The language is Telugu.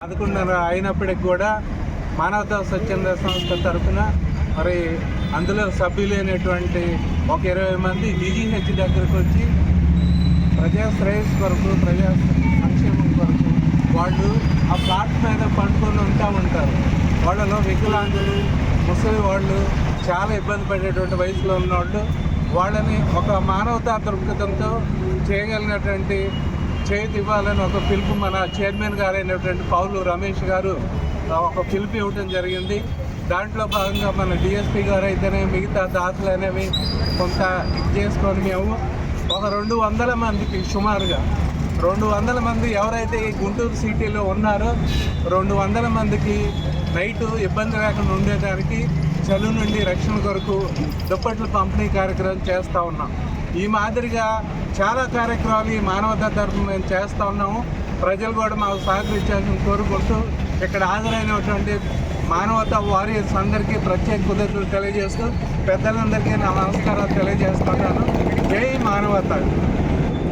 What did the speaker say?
పదకొండున్నర అయినప్పటికి కూడా మానవతా స్వచ్ఛంద సంస్థ తరఫున మరి అందులో సభ్యులైనటువంటి ఒక ఇరవై మంది డిజిహెచ్ దగ్గరకు వచ్చి ప్రజా శ్రేయస్ కొరకు ప్రజా సంక్షేమం కొరకు వాళ్ళు ఆ ప్లాట్ మీద పండుకొని ఉంటా ఉంటారు. వాళ్ళలో వికలాంగులు ముసలి వాళ్ళు చాలా ఇబ్బంది పడేటువంటి వయసులో ఉన్నవాళ్ళు వాళ్ళని ఒక మానవతా దృక్పథంతో చేయగలిగినటువంటి చేతి ఇవ్వాలని ఒక పిలుపు మన చైర్మన్ గారైనటువంటి పౌలు రమేష్ గారు ఒక పిలుపు ఇవ్వడం జరిగింది. దాంట్లో భాగంగా మన డిఎస్పీ గారు అయితేనే మిగతా దాతలు అనేవి కొంత చేసుకొని మేము ఒక రెండు వందల మందికి సుమారుగా రెండు వందల మంది ఎవరైతే ఈ గుంటూరు సిటీలో ఉన్నారో రెండు వందల మందికి నైట్ ఇబ్బంది లేకుండా ఉండేదానికి చలి నుండి రక్షణ కొరకు దుప్పట్ల పంపిణీ కార్యక్రమం చేస్తూ ఉన్నాం. ఈ మాదిరిగా చాలా కార్యక్రమాలు ఈ మానవతా తరఫున మేము చేస్తూ ఉన్నాము. ప్రజలు కూడా మాకు సహకరించాలని కోరుకుంటూ ఇక్కడ హాజరైనటువంటి మానవతా వారియర్స్ అందరికీ ప్రత్యేక కృతజ్ఞతలు తెలియజేస్తూ పెద్దలందరికీ నా నమస్కారాలు తెలియజేస్తున్నాను. జై మానవత.